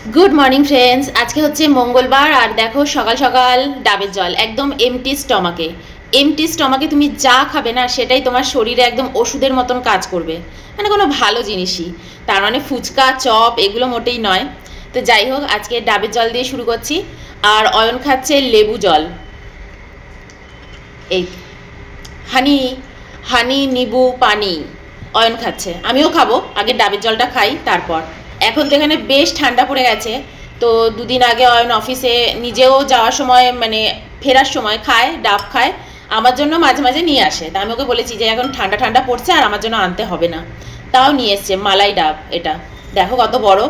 Good morning friends আজকে হচ্ছে মঙ্গলবার আর দেখো সকাল সকাল ডাবের জল, একদম এমটি স্টমাকে এমটি স্টমাকে তুমি যা খাবে না, সেটাই তোমার শরীরে একদম ওষুধের মতন কাজ করবে। মানে কোনো ভালো জিনিসই। তার মানে ফুচকা, চপ, এগুলো মোটেই নয়। তো যাই হোক, আজকে ডাবের জল দিয়ে শুরু করছি। আর অয়ন খাচ্ছে লেবু জল। এই, হানি হানি, নিবু, পানি, অয়ন খাচ্ছে। আমিও খাব, আগে ডাবের জলটা খাই, তারপর। এখন তো এখানে বেশ ঠান্ডা পড়ে গেছে। তো দুদিন আগে অয়ন অফিসে নিজেও যাওয়ার সময় মানে ফেরার সময় খায়, ডাব খায়, আমার জন্য মাঝে মাঝে নিয়ে আসে। তা আমি ওকে বলেছি যে এখন ঠান্ডা ঠান্ডা পড়ছে আর আমার জন্য আনতে হবে না। তাও নিয়ে এসছে, মালাই ডাব এটা। দেখো কত বড়।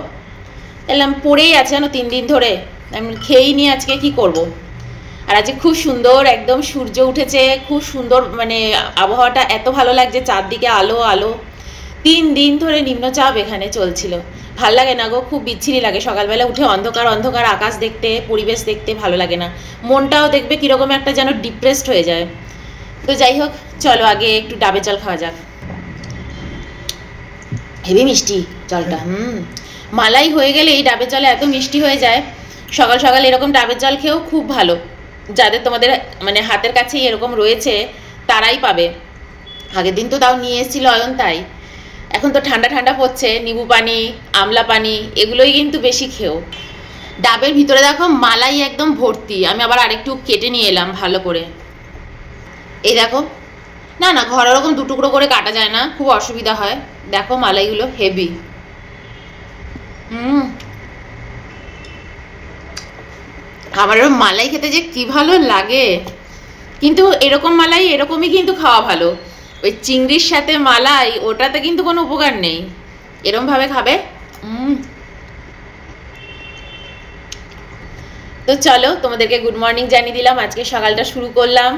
এলাম পড়েই আছে জানো তিন দিন ধরে। আমি খেয়েই নিয়ে আজকে কি করব। আর আজকে খুব সুন্দর, একদম সূর্য উঠেছে, খুব সুন্দর মানে আবহাওয়াটা এত ভালো লাগছে, চারদিকে আলো আলো। তিন দিন ধরে নিম্নচাপ এখানে চলছিল। ভালো লাগে না গো, খুব বিচ্ছিরি লাগে। সকালবেলা উঠে অন্ধকার অন্ধকার, আকাশ দেখতে, পরিবেশ দেখতে ভালো লাগে না। মনটাও দেখবে কীরকম একটা যেন ডিপ্রেসড হয়ে যায়। তো যাই হোক, চলো আগে একটু ডাবের জল খাওয়া যাক। হেভি মিষ্টি জলটা, হুম। মালাই হয়ে গেলে এই ডাবের জলে এত মিষ্টি হয়ে যায়। সকাল সকাল এরকম ডাবের জল খেয়েও খুব ভালো। যাদের তোমাদের মানে হাতের কাছেই এরকম রয়েছে, তারাই পাবে। আগের দিন তো তাও নিয়ে এসেছিল অয়ন, তাই। এখন তো ঠান্ডা ঠান্ডা পড়ছে নিবু পানি, আমলা পানি, এগুলোই কিন্তু বেশি খেও। ডাবের ভিতরে দেখো মালাই একদম ভর্তি, আমি আবার আরেকটু কেটে নিয়ে এলাম ভালো করে। এই দেখো, না না, ঘর ওরকম দু টুকরো করে কাটা যায় না, খুব অসুবিধা হয়। দেখো মালাইগুলো হেভি। হুম। আমার এরকম মালাই খেতে যে কি ভালো লাগে। কিন্তু এরকম মালাই এরকমই কিন্তু খাওয়া ভালো। ওই চিংড়ির সাথে মালাই ওটাতে কিন্তু কোনো উপকার নেই। এরম ভাবে খাবে। তো চলো তোমাদেরকে গুড মর্নিং জানিয়ে দিলাম আজকে সকালটা শুরু করলাম।